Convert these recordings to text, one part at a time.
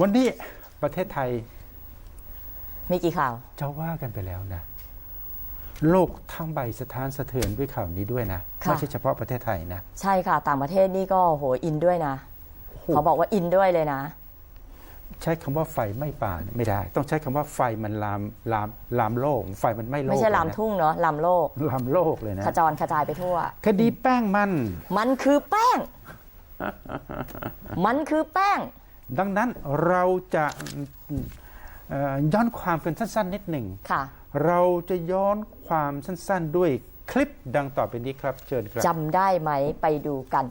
วันนี้ประเทศไทย มีกี่ข่าว จะว่ากันไปแล้วนะ โลกทั้งใบสะท้านสะเทือนด้วยข่าวนี้ด้วยนะค่ะไม่ใช่เฉพาะประเทศไทยนะ ใช่ค่ะ ต่างประเทศนี่ก็โหอินด้วยนะโอ้โหเขาบอกว่าอินด้วยเลยนะ ใช้คำว่าไฟไม่ป่าไม่ได้ ต้องใช้คำว่าไฟมันลามลามลามโลก ไฟมันไม่โลกไม่ใช่ลามเยนะทุ่งเนาะลามโลกลามโลกเลยนะขจรกระจายไปทั่ว คดีแป้งมัน มันคือแป้ง มันคือแป้ง ดังนั้นเราจะเอ่อย้อนความกันสั้น ๆ นิดหนึ่งค่ะเราจะย้อนความสั้น ๆ ด้วยคลิปดังต่อไปนี้ครับ เชิญครับจำได้ไหมไปดูกัน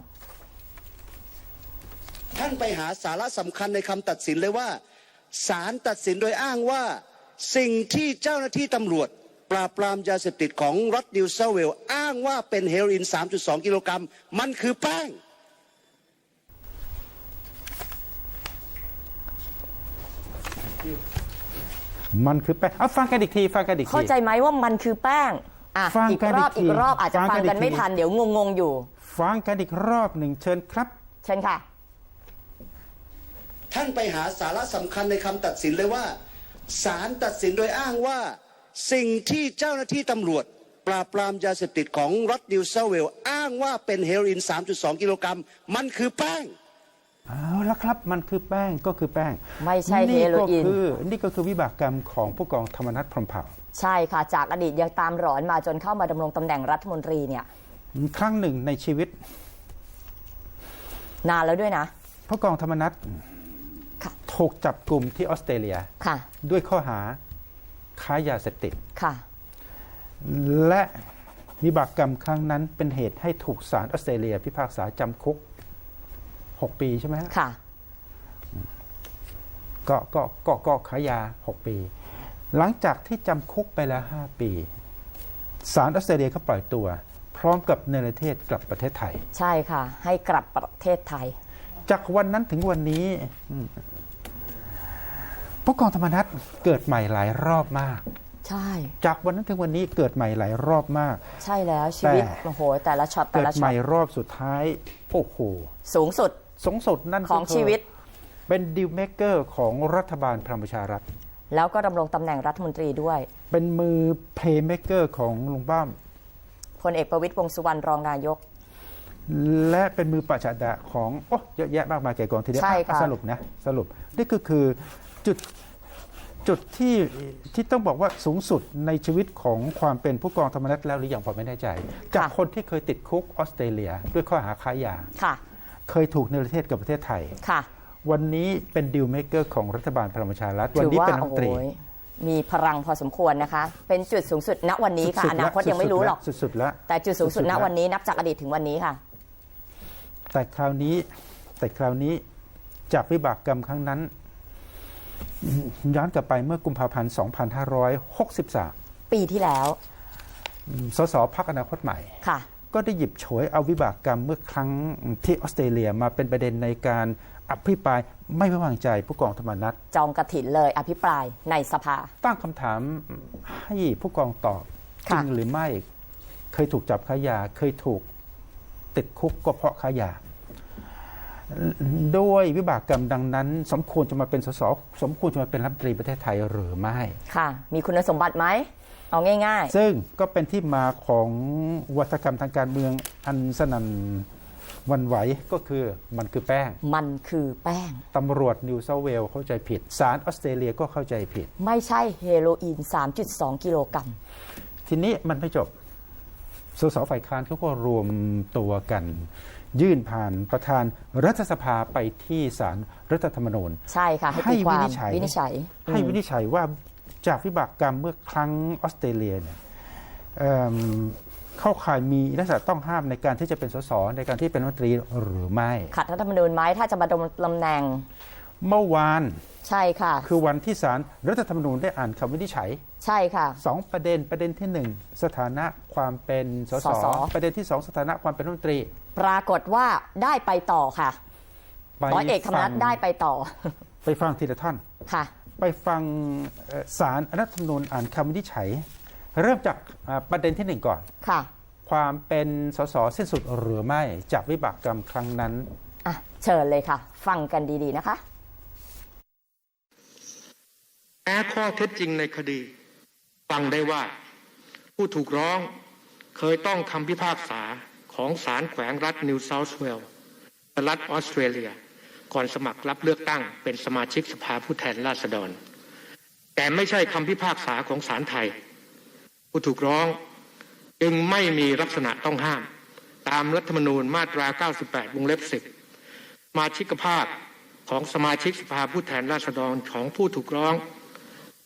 ท่านไปหาสาระสำคัญในคำตัดสินเลยว่าศาลตัดสินโดยอ้างว่า สิ่งที่เจ้าหน้าที่ตำรวจ ปราบปรามยาเสพติดของรัฐนิวเซาเวล อ้างว่าเป็นเฮโรอีน 3.2 กิโลกรัม มันคือแป้ง มันคือแป้งเอาฟังกันอีกทีฟังกันอีกที เข้าใจไหมว่ามันคือแป้งอะฟังอีกกันรอบอีกทีอีกรอบอาจจะฟังฟักังนอีกกันไม่ที ทันเดี๋ยวงงๆอยู่ ฟังกันอีกรอบหนึ่งเชิญครับ เชิญค่ะ ท่านไปหาสาระสำคัญในคำตัดสินเลยว่าศาลตัดสินโดยอ้างว่า สิ่งที่เจ้าหน้าที่ตำรวจ ปราบปรามยาเสพติดของรัฐนิวเซาเวลอ้างว่าเป็นเฮโรอีน 3.2 กิโลกรัม มันคือแป้ง เอาละครับมันคือแป้งก็คือแป้ง ไม่ใช่เฮโรอีนก็คือนี่ก็คือวิบากกรรมของผู้กองธรรมนัฐพรหมเผ่า ใช่ค่ะ จากอดีตยังตามหลอนมาจนเข้ามาดำรงตำแหน่งรัฐมนตรีเนี่ย ครั้งหนึ่งในชีวิต นานแล้วด้วยนะ ผู้กองธรรมนัฐค่ะถูกจับกลุ่มที่ออสเตรเลียค่ะด้วยข้อหาค้ายาเสพติดค่ะและวิบากกรรมครั้งนั้นเป็นเหตุให้ถูกศาลออสเตรเลีย พิพากษาจำคุก 6ปีใช่ไหมฮะค่ะ ก็ก็ก็ก็ขายยา6ปี หลังจากที่จำคุกไปแล้ว5ปีศาลออสเตรเลียก็ปล่อยตัว พร้อมกับเนรเทศกลับประเทศไทย ใช่ค่ะ ให้กลับประเทศไทย จากวันนั้นถึงวันนี้อืมผู้กองธรรมนัฐเกิดใหม่หลายรอบมาก ใช่ จากวันนั้นถึงวันนี้เกิดใหม่หลายรอบมาก ใช่แล้วชีวิตแต่โอ้โหแต่ละช็อตแต่เกิดละใหช็อม่ตรอบสุดท้ายโอ้โหสูงสุด สงสุดนั่นขก็องคืชีวิต เป็นดิวเมกเกอร์ของรัฐบาลพลังประชารัฐ แล้วก็ดำรงตำแหน่งรัฐมนตรีด้วย เป็นมือเพลย์เมกเกอร์ของลุงป้อมพลเอกประวิตยวงษ์สุวรรณรองนายก และเป็นมือประชาดะของโอ้เยอะแยะมากมายแก่กองทีเดียวใช่อะค่ะ สรุปนะสรุปนี่ก็คือจุดจุดที่ที่ต้องบอกว่าสูงสุดในชีวิตของความเป็นผู้กองธรรมนัฐแล้วหรือยังผมไม่แน่ใจ จากคนที่เคยติดคุกออสเตรเลีย ด้วยข้อหาค้ายา ค่ะ เคยถูกในประเทศกับประเทศไทย ค่ะ วันนี้เป็นดิวเมกเกอร์ของรัฐบาลพลังประชารัฐวันถือนี้ว่าเป็นรัฐโอ้มนโหตรีมีพลังพอสมควรนะคะ เป็นจุดสูงสุดณวันนี้ค่ะ สุดๆอนาคตยังไม่รู้หรอก สุดๆสุดๆแล้วแต่จุดสูงสุดสุดๆณแล้ววันนี้นับจากอดีตถึงวันนี้ค่ะ แต่คราวนี้แต่คราวนี้จากวิบากกรรมครั้งนั้น ย้อนกลับไปเมื่อกุมภาพันธ์ 2563ปีที่แล้ว สสพักอนาคตใหม่ ค่ะ ก็ได้หยิบฉวยเอาวิบากกรรมเมื่อครั้งที่ออสเตรเลียมาเป็นประเด็นในการอภิปรายไม่ไว้วางใจผู้กองธรรมนัฐจองกระถินเลยอภิปรายในสภา ตั้งคำถามให้ผู้กองตอบจค่ะริงหรือไม่เคยถูกจับค้ายาเคยถูกติดคุกก็เพราะค้ายาด้วยวิบากกรรมดังนั้น สมควรจะมาเป็นสสสมควรจะมาเป็นรัฐมนตรีประเทศไทยหรือไม่ ค่ะ มีคุณสมบัติไหม เอาง่ายซึ่งก็เป็นที่มาของวัฒกรรมทางการเมืองอันสนันหวันไหวก็คือมันคือแป้งๆมันคือแป้ง ตำรวจนิวเซาเวลเข้าใจผิดศาลออสเตรเลียก็เข้าใจผิด ไม่ใช่เฮโรอีน 3.2 กิโลกรัม ทีนี้มันไม่จบสสฝ่ายค้านเขาก็รวมตัวกัน ยื่นผ่านประธานรัฐสภาไปที่ศาลรัฐธรรมนูญ ใช่ค่ะ ให้ให้ตีความวินิจฉัยวินิจฉัยให้อืมวินิจฉัยว่า จากวิบากกรรมเมื่อครั้งออสเตรเลียเนี่ยเอิ่มเข้าข่ายมีลักษณะต้องห้ามในการที่จะเป็นสสในการที่เป็นรัฐมนตรีหรือไม่ขัดรัฐธรรมนูญไหมถ้าจะมาดำรงตำแหน่ง เมื่อวานใช่ค่ะ คือวันที่ศาลรัฐธรรมนูญได้อ่านคำวินิจฉัย ใช่ค่ะสองประเด็นประเด็นที่หนึ่งสถานะความเป็นสสสสประเด็นที่สองสถานะความเป็นรัฐมนตรี ปรากฏว่าได้ไปต่อค่ะไปร้อยเอกธรรมนัฐฟังได้ไปต่อ ไปฟังทีละท่อนค่ะ ไปฟังเอ่อสารรัฐธรรมนูญอ่านคำวินิจฉัย เริ่มจากอ่าประเด็นที่หนึ่งก่อน ค่ะ ความเป็นสสสิ้นสุดหรือไม่จากวิบากกรรมครั้งนั้น อะ เชิญเลยค่ะ ฟังกันดีๆนะคะแม้ข้อเท็จจริงในคดี ฟังได้ว่า ผู้ถูกร้องเคยต้องคำพิพากษาของศาลแขวงรัฐนิวเซาท์เวลส์รัฐออสเตรเลีย ก่อนสมัครรับเลือกตั้ง เป็นสมาชิกสภาผู้แทนราษฎร แต่ไม่ใช่คำพิพากษาของศาลไทย ผู้ถูกร้องจึงไม่มีลักษณะต้องห้าม ตามรัฐธรรมนูญมาตรา 98 วงเล็บ 10 สมาชิกภาพของสมาชิกสภาผู้แทนราษฎรของผู้ถูกร้อง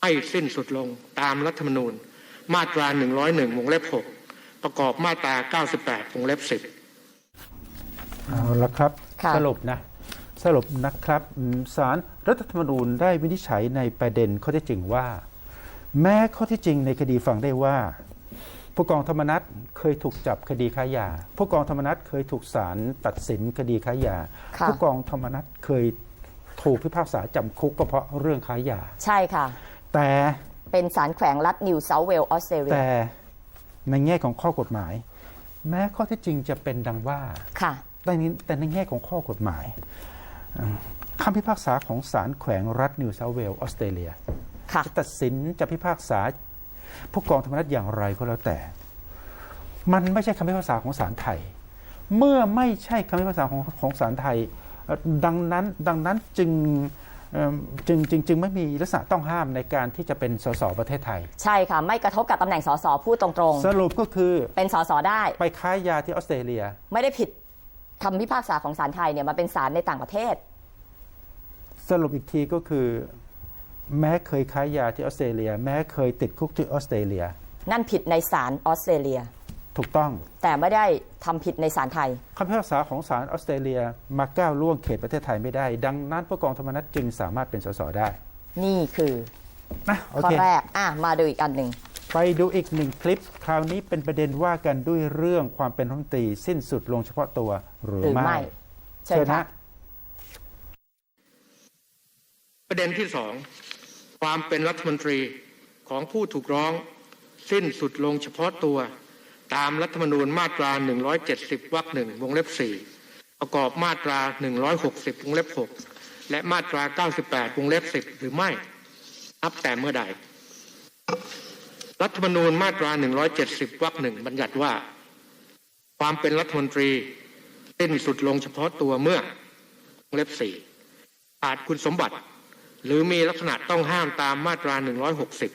ให้สิ้นสุดลงตามรัฐธรรมนูญ มาตรา 101 วงเล็บ 6 ประกอบมาตรา 98 วงเล็บ 10 เอาละครับค่ะสรุปนะ สรุปนะครับอืมศาลรัฐธรรมนูญได้วินิจฉัยในประเด็นข้อเท็จจริงว่า แม้ข้อเท็จจริงในคดีฟังได้ว่า ผู้กองธรรมนัฐเคยถูกจับคดีค้ายา ผู้กองธรรมนัฐเคยถูกศาลตัดสินคดีค้ายาค่ะผู้กองธรรมนัฐเคยถูกพิพากษาจำคุกก็เพราะเรื่องค้ายา ใช่ค่ะ แต่เป็นศาลแขวงรัฐนิวเซาท์เวลส์ออสเตรเลียแต่ในแง่ของข้อกฎหมาย แม้ข้อเท็จจริงจะเป็นดังว่าค่ะแต่ในแต่ในแง่ของข้อกฎหมายอืม คำพิพากษาของศาลแขวงรัฐนิวเซาท์เวลส์ออสเตรเลียค่ะจะตัดสินจะพิพากษาผู้กองธรรมนัฐอย่างไรก็แล้วแต่ มันไม่ใช่คำพิพากษาของศาลไทย เมื่อไม่ใช่คำพิพากษาของของศาลไทยเอ่อดังนั้นดังนั้นจึงเอิ่มจึงจึงจึงไม่มีลักษณะต้องห้ามในการที่จะเป็นสสประเทศไทย ใช่ค่ะ ไม่กระทบกับตำแหน่งสสพูดตรงสรุปก็คือๆเป็นสสได้ ไปค้ายาที่ออสเตรเลีย ไม่ได้ผิด คำพิพากษาของศาลไทยเนี่ยมันเป็นศาลในต่างประเทศ สรุปอีกทีก็คือ แม้เคยค้ายาที่ออสเตรเลีย แม้เคยติดคุกที่ออสเตรเลีย นั่นผิดในศาลออสเตรเลีย ถูกต้องแต่ไม่ได้ทำผิดในศาลไทย คำพิพากษาของศาลออสเตรเลียมาก้าวล่วงเขตประเทศไทยไม่ได้ ดังนั้นผู้กองธรรมนัฐจึงสามารถเป็นสสได้นี่คือนะโอข้อเค แรกอะมาดูอีกอันหนึ่ง ไปดูอีกหนึ่งคลิป คราวนี้เป็นประเด็นว่ากันด้วยเรื่องความเป็นรัฐมนตรีสิ้นสุดลงเฉพาะตัวหรือหรือไม่ไม่เชิญค่ะประเด็นที่สองความเป็นรัฐมนตรีของผู้ถูกร้อง สิ้นสุดลงเฉพาะตัว ตามรัฐธรรมนูญมาตรา 170 วรรคหนึ่งวงเล็บ4ประกอบมาตรา 160 วงเล็บ 6 และมาตรา 98 วงเล็บ 10 หรือไม่นับแต่เมื่อใด รัฐธรรมนูญมาตรา170วรรคหนึ่งบัญญัติว่า ความเป็นรัฐมนตรีสิ้นสุดลงเฉพาะตัวเมื่อวเล็บ4ขาดคุณสมบัติ หรือมีลักษณะต้องห้ามตามมาตรา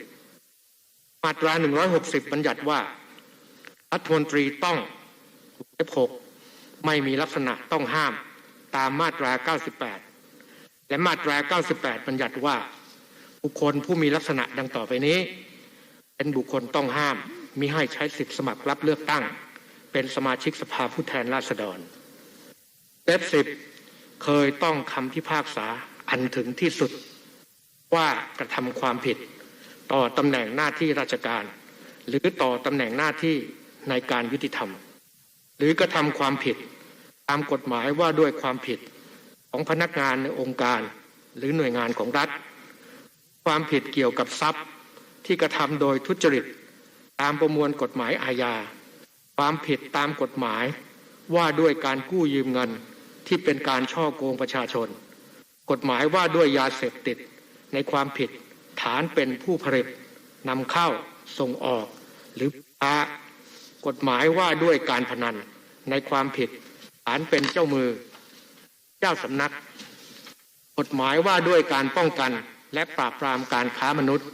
160 มาตรา 160 บัญญัติว่า รัฐมนตรีต้องเล็บ6ไม่มีลักษณะต้องห้ามตามมาตรา 98 และมาตรา 98 บัญญัติว่าบุคคลผู้มีลักษณะดังต่อไปนี้ เป็นบุคคลต้องห้ามมิให้ใช้สิทธิสมัครรับเลือกตั้ง เป็นสมาชิกสภาผู้แทนราษฎรเล็บสิบเคยต้องคำพิพากษาอันถึงที่สุด ว่ากระทำความผิด ต่อตำแหน่งหน้าที่ราชการ หรือต่อตำแหน่งหน้าที่ในการยุติธรรม หรือกระทำความผิด ตามกฎหมายว่าด้วยความผิดของพนักงานในองค์การ หรือหน่วยงานของรัฐ ความผิดเกี่ยวกับทรัพย์ ที่กระทำโดยทุจริต ตามประมวลกฎหมายอาญา ความผิดตามกฎหมายว่าด้วยการกู้ยืมเงินที่เป็นการช่อโกงประชาชน กฎหมายว่าด้วยยาเสพติดในความผิดฐานเป็นผู้ผลิตนำเข้าส่งออก หรือค้ากฎหมายว่าด้วยการพนันในความผิดฐานเป็นเจ้ามือ เจ้าสำนัก กฎหมายว่าด้วยการป้องกันและปราบปรามการค้ามนุษย์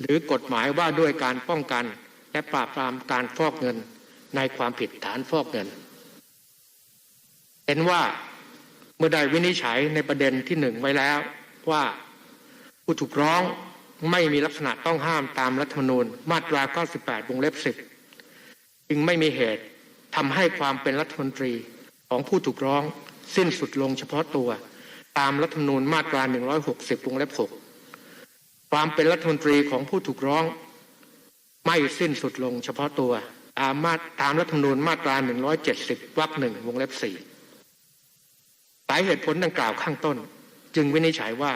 หรือกฎหมายว่าด้วยการป้องกัน และปราบปรามการฟอกเงินในความผิดฐานฟอกเงิน เห็นว่าเมื่อได้วินิจฉัยในประเด็นที่หนึ่งไว้แล้วว่าผู้ถูกร้องไม่มีลักษณะต้องห้ามตามรัฐธรรมนูญมาตรา 98 วงเล็บ 10 จึงไม่มีเหตุทำให้ความเป็นรัฐมนตรีของผู้ถูกร้องสิ้นสุดลงเฉพาะตัว ตามรัฐธรรมนูญมาตรา 160 วงเล็บ 6 ความเป็นรัฐมนตรีของผู้ถูกร้อง ไม่สิ้นสุดลงเฉพาะตัวตามมาตามรัฐธรรมนูญมาตรา 170 วรรคหนึ่งวงเล็บ4สาเหตุผลดังกล่าวข้างต้น จึงวินิจฉัยว่า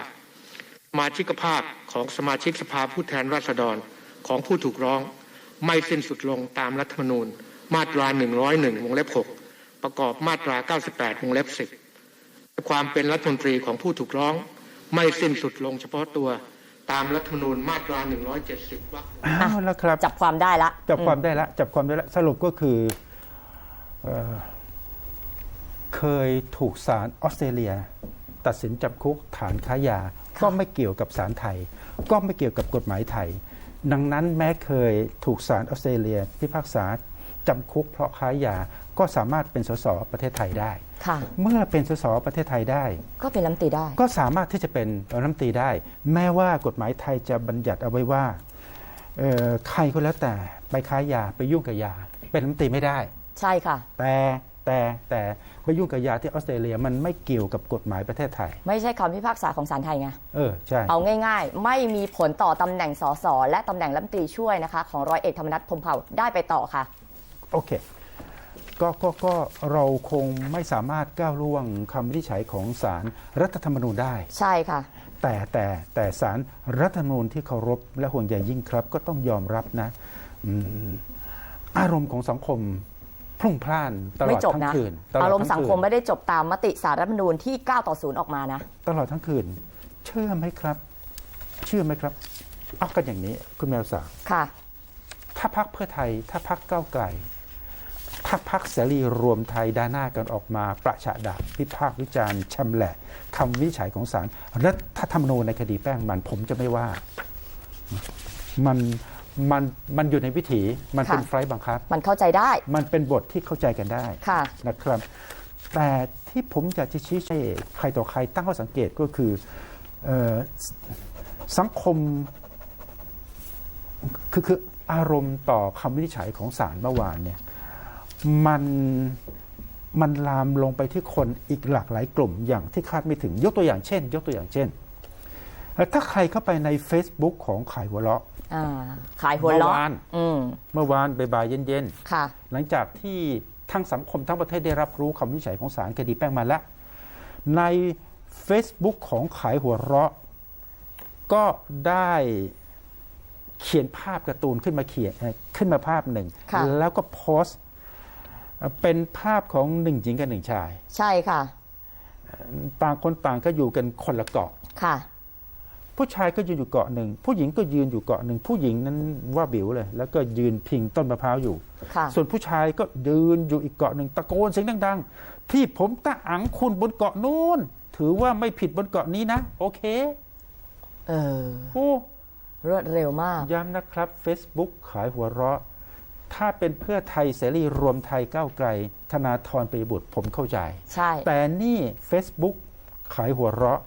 สมาชิกภาพของสมาชิกสภาผู้แทนราษฎรของผู้ถูกร้อง ไม่สิ้นสุดลงตามรัฐธรรมนูญ มาตรา 101 วงเล็บ 6 ประกอบมาตรา 98 วงเล็บ 10 ความเป็นรัฐมนตรีของผู้ถูกร้อง ไม่สิ้นสุดลงเฉพาะตัว ตามรัฐธรรมนูญมาตรา 170วรรคอ้าวแล้วครับ จับความได้ละจับความได้ละจับความได้ละสรุปก็คือเอ่อเคยถูกศาลออสเตรเลีย ตัดสินจำคุกฐานค้ายา ก็ไม่เกี่ยวกับศาลไทย ก็ไม่เกี่ยวกับกฎหมายไทย ดังนั้นแม้เคยถูกศาลออสเตรเลีย พิพากษาจำคุกเพราะค้ายา ก็สามารถเป็นสสประเทศไทยได้ค่ะ เมื่อเป็นสสประเทศไทยได้ ก็เป็นรัฐมนตรีได้ ก็สามารถที่จะเป็นรัฐมนตรีได้ แม้ว่ากฎหมายไทยจะบัญญัติเอาไว้ว่าเอ่อใครก็แล้วแต่ไปค้ายาไปยุ่งกับยา เป็นรัฐมนตรีไม่ได้ ใช่ค่ะ แต่แต่แต่ไปยุ่งกับยาที่ออสเตรเลียมันไม่เกี่ยวกับกฎหมายประเทศไทย ไม่ใช่คำพิพากษาของศาลไทยไงเออใช่เอาง่ายๆ ไม่มีผลต่อตำแหน่งสสและตำแหน่งรัฐมนตรีช่วยนะคะ ของร้อยเอกธรรมนัฐพรหมเผ่าได้ไปต่อค่ะ โอเค ก็ก็ก็เราคงไม่สามารถก้าวล่วงคำวินิจฉัยของศาลรัฐธรรมนูญได้ ใช่ค่ะ แต่แต่แต่ศาลรัฐธรรมนูญที่เคารพและห่วงใยยิ่งครับ ก็ต้องยอมรับนะอืมอารมณ์ของสังคมพรุ่งพล่านตลไม่อดจบทั้งนะ คืนตลดอารมณ์ทั้สังคมคืนไม่ได้จบตามมติสารรัฐธรรมนูญที่ 9 ต่อ 0 ออกมานะ ตลอดทั้งคืน เชื่อไหมครับ เชื่อไหมครับเอากันอย่างนี้คุณแมวสาวค่ะ ถ้าพักเพื่อไทย ถ้าพักก้าวไกล ถ้าพักเสรีรวมไทยด้านหน้ากันออกมาประชาดาพิพากษ์วิจารณ์ชำแหละคำวินิจฉัยของศาลรัฐธรรมนูญในคดีแป้งมันผมจะไม่ว่า มันมันมันอยู่ในวิถีมันเป็นค่ะไฟล์บังคับ มันเข้าใจได้ มันเป็นบทที่เข้าใจกันได้ค่ะนะครับ แต่ที่ผมอยากจะชี้ให้ใครต่อใครตั้งข้อสังเกตก็คือเออสสังคมคือคืออารมณ์ต่อคำวินิจฉัยของศาลเมื่อวานเนี่ย มันมันลามลงไปที่คนอีกหลากหลายกลุ่มอย่างที่คาดไม่ถึงยกตัวอย่างเช่น ยกตัวอย่างเช่นเอ่อถ้าใครเข้าไปใน Facebook ของขายหัวเราะอ่าขายหัวล้อเมื่อวานอืมเมื่อวานบ่ายๆเย็นๆค่ะหลังจากที่ทั้งสังคมทั้งประเทศได้รับรู้คำวินิจฉัยของศาลคดีแป้งมันแล้ว ใน Facebook ของขายหัวเราะ ก็ได้เขียนภาพการ์ตูนขึ้นมาเขียนเอ่อขึ้นมาภาพหนึ่งค่ะแล้วก็โพสต์ เอ่อเป็นภาพของหนึ่งหญิงกับหนึ่งชาย ใช่ค่ะ ต่างคนต่างก็อยู่กันคนละเกาะค่ะ ผู้ชายก็ยืนอยู่เกาะหนึ่งผู้หญิงก็ยืนอยู่เกาะหนึ่งผู้หญิงนั้นว่าบิวเลย แล้วก็ยืนพิงต้นมะพร้าวอยู่ค่ะส่วนผู้ชายก็ยืนอยู่อีกเกาะหนึ่งตะโกนเสียงดัง ๆ ที่ผมตะอังคุณบนเกาะนู้นถือว่าไม่ผิดบนเกาะนี้นะ โอเค เออโอ้รวดเร็วมาก ย้ำนะครับ Facebook ขายหัวเราะ ถ้าเป็นเพื่อไทยเสรีรวมไทยก้าวไกล ธนาธรปริยบุตรผมเข้าใจ ใช่ แต่นี่ Facebook ขายหัวเราะ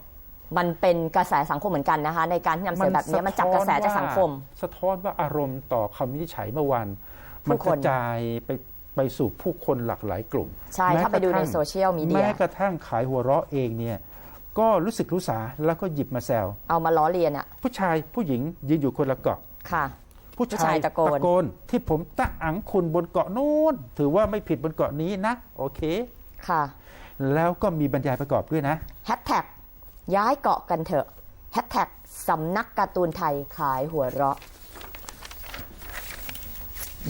มันเป็นกระแสสังคมเหมือนกันนะคะ ในการที่นำเสนอแบบนี้มันจับกระแสจากสังคม สะท้อนว่าอารมณ์ต่อคำวินิจฉัยเมื่อวานผู้มันคกนระจายไปไปสู่ผู้คนหลากหลายกลุ่ม ใช่แม้ถ้าไปดูในกระทั่งโซเชียลมีเดียแม้กระทั่งขายหัวเราะเองเนี่ยก็รู้สึกรู้สาแล้วก็หยิบมาแซวเอามาล้อเลียนอะผู้ชายผู้หญิงยืนอยู่คนละเกาะค่ะ ผู้ผู้ชายตะโกนที่ผมตะอังคุณบนเกาะนู้นถือว่าไม่ผิดบนเกาะนี้นะ โอเคค่ะ แล้วก็มีบรรยายประกอบด้วยนะแฮชแท็กย้ายเกาะกันเถอะแฮชแท็กสำนักการ์ตูนไทยขายหัวเราะ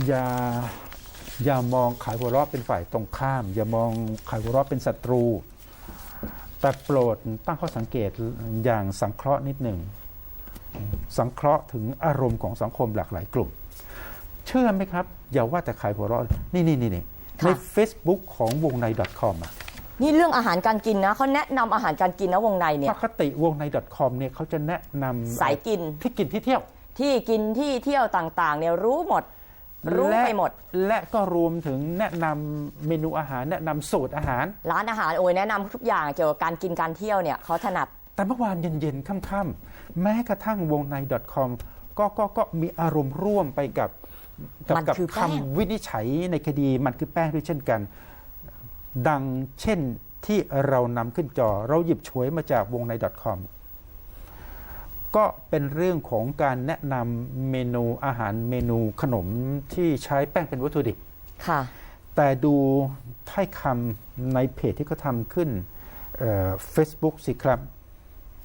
อย่าอย่ามองขายหัวเราะเป็นฝ่ายตรงข้าม อย่ามองขายหัวเราะเป็นศัตรู แต่โปรดตั้งข้อสังเกตอย่างสังเคราะห์นิดหนึ่ง สังเคราะห์ถึงอารมณ์ของสังคมหลากหลายกลุ่ม เชื่อไหมครับ อย่าว่าแต่ขายหัวเราะนี่นี่นี่นี่ค่ะใน Facebook ของวงใน .com อะนี่เรื่องอาหารการกินนะเขาแนะนำอาหารการกินนะวงในเนี่ปยกติวงใน .com เนี่ยเขาจะแนะนำสายกินที่กินที่เที่ยว ที่กินที่เที่ยวต่างๆเนี่ยรู้หมด รู้และไปหมด และก็รวมถึงแนะนำเมนูอาหารแนะนำสูตรอาหาร ร้านอาหารโอ้ยแนะนำทุกอย่างเกี่ยวกับการกินการเที่ยวเนี่ยเขาถนัด แต่เมื่อวานเย็นๆค่ำๆแม้กระทั่งวงใน .com ก็ก็ก็มีอารมณ์ร่วมไปกับกัมันกัคือแป้ง คำวินิจฉัยในคดีมันคือแป้งด้วยเช่นกัน ดังเช่นที่เรานำขึ้นจอ เราหยิบฉวยมาจากวงใน .com ก็เป็นเรื่องของการแนะนำเมนูอาหารเมนูขนมที่ใช้แป้งเป็นวัตถุดิบ ค่ะ แต่ดูถ้อยคำในเพจที่เขาทำขึ้นเฟซบุ๊กสิครับ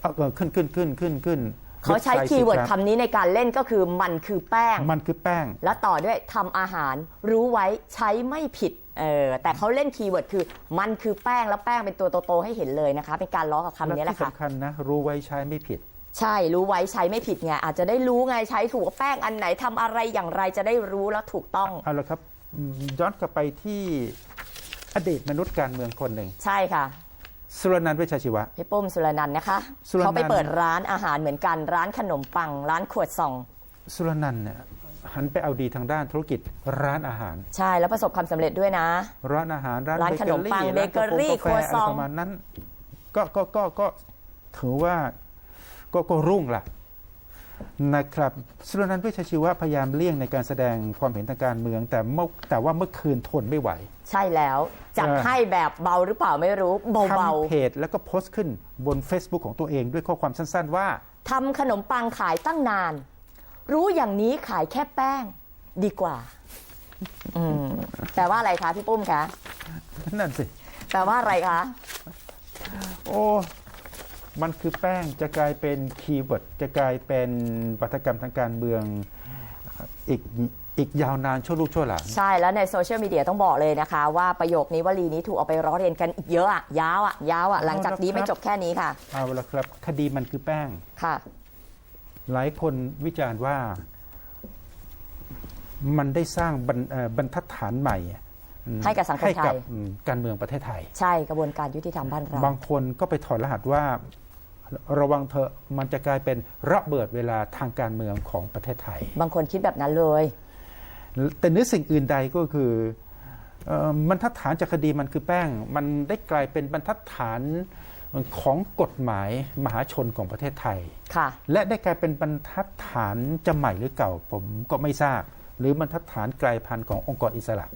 เอาเออขึ้นขึ้นขึ้นขึ้นขึ้นเขาใช้ว็บไซต์คีย์เวิร์ดสิคำนี้ในการเล่นก็คือมันคือแป้ง มันคือแป้ง แล้วต่อด้วยทำอาหาร รู้ไว้ใช้ไม่ผิดเออแต่เขาเล่นคีย์เวิร์ดคือมันคือแป้งแล้วแป้งเป็นตัวโตๆให้เห็นเลยนะคะ เป็นการล้อกับคำและนี้แหละที่ค่ะสำคัญนะรู้ไว้ใช้ไม่ผิด ใช่รู้ไว้ใช้ไม่ผิดไงอาจจะได้รู้ไงใช้ถูกว่าแป้งอันไหนทำอะไรอย่างไรจะได้รู้แล้วถูกต้องเอาละครับอืมย้อนกลับไปที่อดีตมนุษย์การเมืองคนหนึ่งใช่ค่ะ สุรนันท์เวชชาชีวะ พี่ปุ้มสุรนันท์นะคะสุรนันท์ เขาไปเปิดร้านอาหารเหมือนกันร้านขนมปัง ร้านขวดส่อง สุรนันท์เนี่ยหันไปเอาดีทางด้านธุรกิจร้านอาหาร ใช่แล้วประสบความสำเร็จด้วยนะ ร้านอาหารร้านร้านขนมปังร้านเบเกอรี่กาแฟครัวซอง อะไรประมาณนั้นก็ก็ก็ก็ถือว่าก็ก็รุ่งล่ะนะครับสุรนันท์เวชชาชีวะพยายามเลี่ยงในการแสดงความเห็นทางการเมือง แต่เมื่อแต่ว่าเมื่อคืนทนไม่ไหว ใช่แล้วจัดเออให้แบบเบาหรือเปล่าไม่รู้เบาทำเพจแล้วก็โพสต์ขึ้นบน Facebook ของตัวเองด้วยข้อความสั้นๆว่าๆทำขนมปังขายตั้งนาน รู้อย่างนี้ขายแค่แป้งดีกว่าอืมแปลว่าอะไรคะพี่ปุ้มคะนั่นสิแปลว่าอะไรคะ โอ้ มันคือแป้งจะกลายเป็นคีย์เวิร์ดจะกลายเป็นวัฒกรรมทางการเมืองอีก อีกยาวนานชั่วลูกชั่วหลาน ใช่แล้วในโซเชียลมีเดียต้องบอกเลยนะคะ ว่าประโยคนี้วลีนี้ถูกเอาไปร้อเรียนกันอีกเยอะอะยาวอะยาวอะหลังจากนี้ไม่จบแค่นี้ค่ะเอาละครับคดีมันคือแป้งค่ะ หลายคนวิจารณ์ว่า มันได้สร้างบรรเอ่อบรรทัดฐานใหม่อืมให้กับสังคมไทยให้กับอืมการเมืองประเทศไทย ใช่กระบวนการยุติธรรมบ้านเรา บางคนก็ไปถอดรหัสว่า ระวังเถอะมันจะกลายเป็นระเบิดเวลาทางการเมืองของประเทศไทย บางคนคิดแบบนั้นเลย แต่เนื้อสิ่งอื่นใดก็คือมันทัดฐานจากคดีมันคือแป้ง มันได้กลายเป็นบรรทัดฐานของกฎหมายมหาชนของประเทศไทย และได้กลายเป็นบรรทัดฐานจะใหม่หรือเก่าผมก็ไม่ทราบ หรือบรรทัดฐานกลายพันธุ์ขององค์กรอิสระ